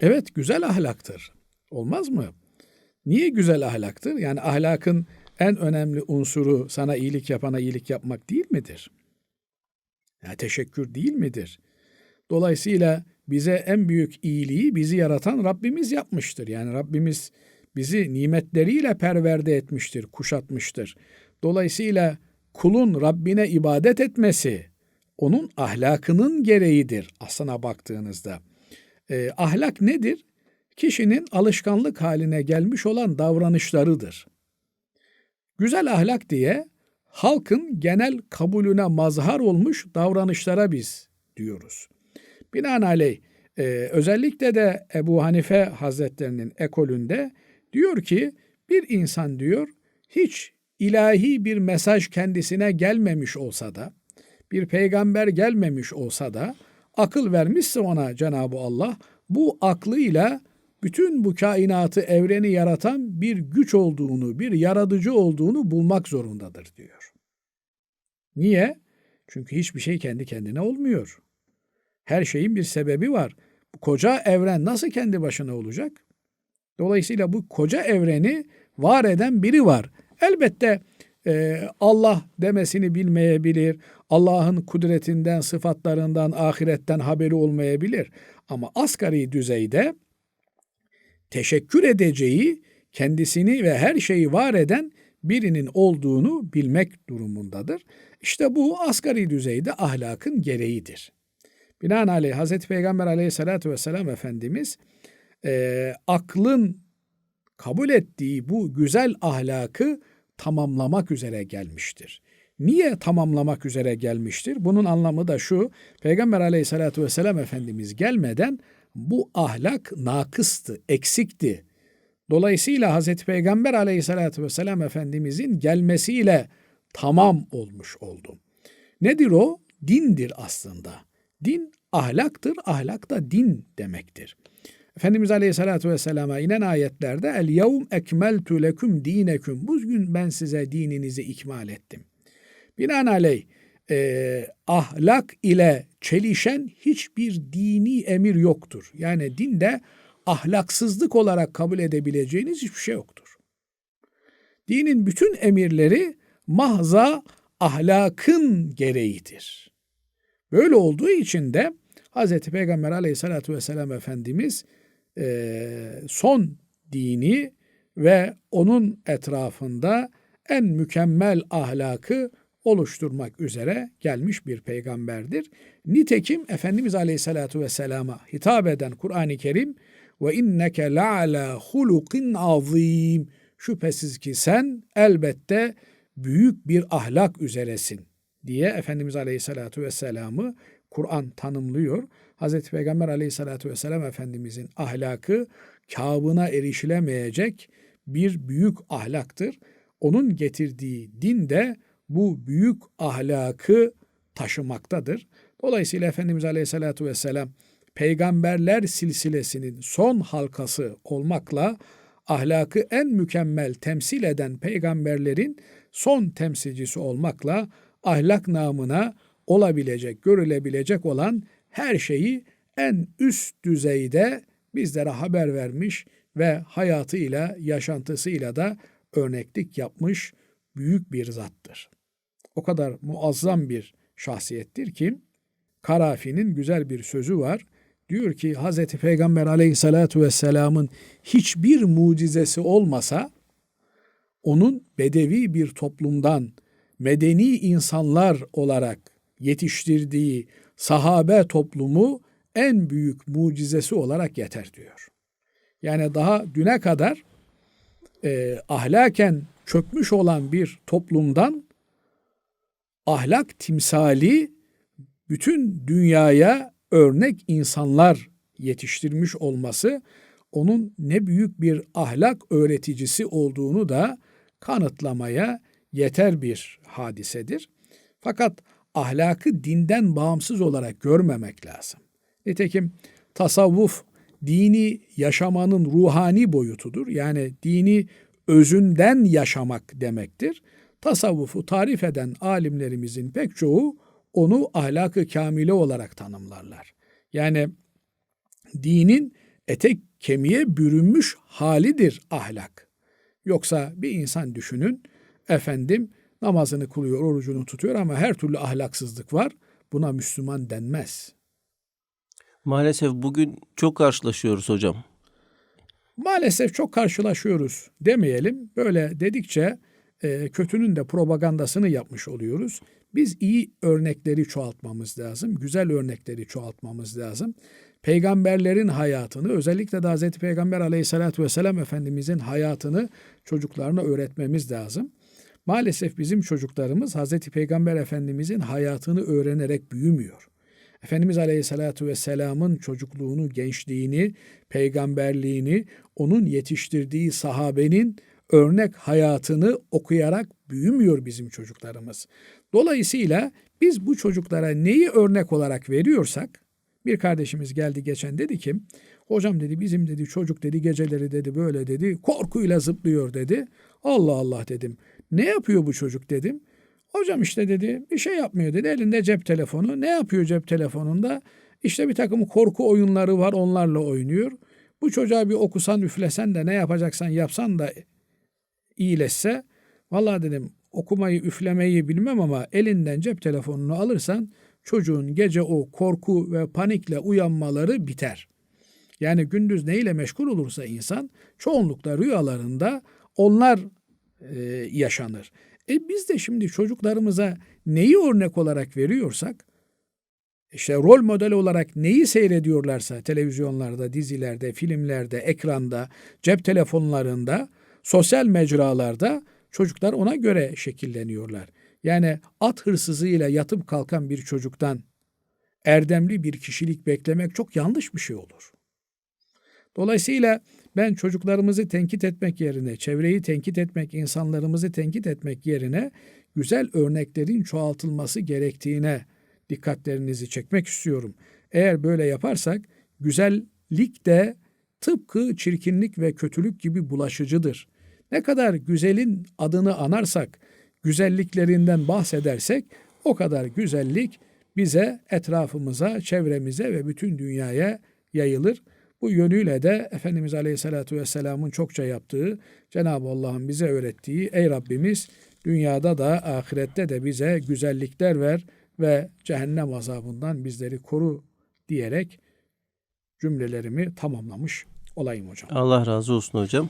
Evet güzel ahlaktır. Olmaz mı? Niye güzel ahlaktır? Yani ahlakın en önemli unsuru sana iyilik yapana iyilik yapmak değil midir? Ya teşekkür değil midir? Dolayısıyla bize en büyük iyiliği bizi yaratan Rabbimiz yapmıştır. Yani Rabbimiz bizi nimetleriyle perverde etmiştir, kuşatmıştır. Dolayısıyla kulun Rabbine ibadet etmesi onun ahlakının gereğidir aslına baktığınızda. E, ahlak nedir? Kişinin alışkanlık haline gelmiş olan davranışlarıdır. Güzel ahlak diye halkın genel kabulüne mazhar olmuş davranışlara biz diyoruz. Binaenaleyh e, özellikle de Ebu Hanife Hazretlerinin ekolünde diyor ki bir insan diyor hiç ilahi bir mesaj kendisine gelmemiş olsa da bir peygamber gelmemiş olsa da akıl vermişse ona Cenab-ı Allah bu aklıyla bütün bu kainatı, evreni yaratan bir güç olduğunu, bir yaratıcı olduğunu bulmak zorundadır diyor. Niye? Çünkü hiçbir şey kendi kendine olmuyor. Her şeyin bir sebebi var. Bu koca evren nasıl kendi başına olacak? Dolayısıyla bu koca evreni var eden biri var. Elbette e, Allah demesini bilmeyebilir. Allah'ın kudretinden, sıfatlarından, ahiretten haberi olmayabilir. Ama asgari düzeyde teşekkür edeceği, kendisini ve her şeyi var eden birinin olduğunu bilmek durumundadır. İşte bu asgari düzeyde ahlakın gereğidir. Binaenaleyh Hazreti Peygamber aleyhissalatü vesselam Efendimiz e, aklın kabul ettiği bu güzel ahlakı tamamlamak üzere gelmiştir. Niye tamamlamak üzere gelmiştir? Bunun anlamı da şu, Peygamber aleyhissalatü vesselam Efendimiz gelmeden bu ahlak nakıstı, eksikti. Dolayısıyla Hazreti Peygamber aleyhissalatü vesselam Efendimizin gelmesiyle tamam olmuş oldu. Nedir o? Dindir aslında. Din ahlaktır, ahlak da din demektir. Efendimiz Aleyhisselatü Vesselam'a inen ayetlerde El yevm ekmeltu leküm dineküm. Bugün ben size dininizi ikmal ettim. Binaenaleyh e, ahlak ile çelişen hiçbir dini emir yoktur. Yani dinde ahlaksızlık olarak kabul edebileceğiniz hiçbir şey yoktur. Dinin bütün emirleri mahza ahlakın gereğidir. Böyle olduğu için de Hz. Peygamber aleyhissalatü vesselam Efendimiz e, son dini ve onun etrafında en mükemmel ahlakı oluşturmak üzere gelmiş bir peygamberdir. Nitekim Efendimiz Aleyhisselatü Vesselam'a hitap eden Kur'an-ı Kerim ve inneke la'ala hulukin azim şüphesiz ki sen elbette büyük bir ahlak üzeresin diye Efendimiz Aleyhisselatü Vesselam'ı Kur'an tanımlıyor. Hazreti Peygamber Aleyhisselatü Vesselam Efendimizin ahlakı kâbına erişilemeyecek bir büyük ahlaktır. Onun getirdiği din de bu büyük ahlakı taşımaktadır. Dolayısıyla Efendimiz Aleyhisselatü Vesselam peygamberler silsilesinin son halkası olmakla ahlakı en mükemmel temsil eden peygamberlerin son temsilcisi olmakla ahlak namına olabilecek, görülebilecek olan her şeyi en üst düzeyde bizlere haber vermiş ve hayatıyla, yaşantısıyla da örneklik yapmış büyük bir zattır. O kadar muazzam bir şahsiyettir ki Karafi'nin güzel bir sözü var. Diyor ki Hz. Peygamber aleyhissalatu vesselamın hiçbir mucizesi olmasa onun bedevi bir toplumdan medeni insanlar olarak yetiştirdiği sahabe toplumu en büyük mucizesi olarak yeter diyor. Yani daha düne kadar e, ahlaken çökmüş olan bir toplumdan ahlak timsali bütün dünyaya örnek insanlar yetiştirmiş olması onun ne büyük bir ahlak öğreticisi olduğunu da kanıtlamaya yeter bir hadisedir. Fakat ahlakı dinden bağımsız olarak görmemek lazım. Nitekim tasavvuf dini yaşamanın ruhani boyutudur. Yani dini özünden yaşamak demektir. Tasavvufu tarif eden alimlerimizin pek çoğu onu ahlakı kamile olarak tanımlarlar. Yani dinin ete kemiğe bürünmüş halidir ahlak. Yoksa bir insan düşünün efendim namazını kılıyor, orucunu tutuyor ama her türlü ahlaksızlık var. Buna Müslüman denmez. Maalesef bugün çok karşılaşıyoruz hocam. Maalesef çok karşılaşıyoruz demeyelim. Böyle dedikçe e, kötünün de propagandasını yapmış oluyoruz. Biz iyi örnekleri çoğaltmamız lazım. Güzel örnekleri çoğaltmamız lazım. Peygamberlerin hayatını özellikle de Hz. Peygamber aleyhissalatü vesselam Efendimizin hayatını çocuklarına öğretmemiz lazım. Maalesef bizim çocuklarımız Hz. Peygamber Efendimizin hayatını öğrenerek büyümüyor. Efendimiz Aleyhisselatü Vesselam'ın çocukluğunu, gençliğini, peygamberliğini, onun yetiştirdiği sahabenin örnek hayatını okuyarak büyümüyor bizim çocuklarımız. Dolayısıyla biz bu çocuklara neyi örnek olarak veriyorsak, bir kardeşimiz geldi geçen dedi ki, hocam dedi bizim dedi çocuk dedi geceleri dedi böyle dedi korkuyla zıplıyor dedi. Allah Allah dedim. Ne yapıyor bu çocuk dedim. Hocam işte dedi bir şey yapmıyor dedi. Elinde cep telefonu. Ne yapıyor cep telefonunda? İşte bir takım korku oyunları var onlarla oynuyor. Bu çocuğa bir okusan üflesen de ne yapacaksan yapsan da iyileşse. Vallahi dedim okumayı üflemeyi bilmem ama elinden cep telefonunu alırsan çocuğun gece o korku ve panikle uyanmaları biter. Yani gündüz neyle meşgul olursa insan çoğunlukla rüyalarında onlar e, yaşanır. E biz de şimdi çocuklarımıza neyi örnek olarak veriyorsak, işte rol model olarak neyi seyrediyorlarsa televizyonlarda, dizilerde, filmlerde, ekranda, cep telefonlarında, sosyal mecralarda çocuklar ona göre şekilleniyorlar. Yani at hırsızıyla yatıp kalkan bir çocuktan erdemli bir kişilik beklemek çok yanlış bir şey olur. Dolayısıyla ben çocuklarımızı tenkit etmek yerine, çevreyi tenkit etmek, insanlarımızı tenkit etmek yerine güzel örneklerin çoğaltılması gerektiğine dikkatlerinizi çekmek istiyorum. Eğer böyle yaparsak güzellik de tıpkı çirkinlik ve kötülük gibi bulaşıcıdır. Ne kadar güzelin adını anarsak, güzelliklerinden bahsedersek o kadar güzellik bize, etrafımıza, çevremize ve bütün dünyaya yayılır. Bu yönüyle de Efendimiz Aleyhisselatü Vesselam'ın çokça yaptığı, Cenab-ı Allah'ın bize öğrettiği, ey Rabbimiz dünyada da ahirette de bize güzellikler ver ve cehennem azabından bizleri koru diyerek cümlelerimi tamamlamış olayım hocam. Allah razı olsun hocam.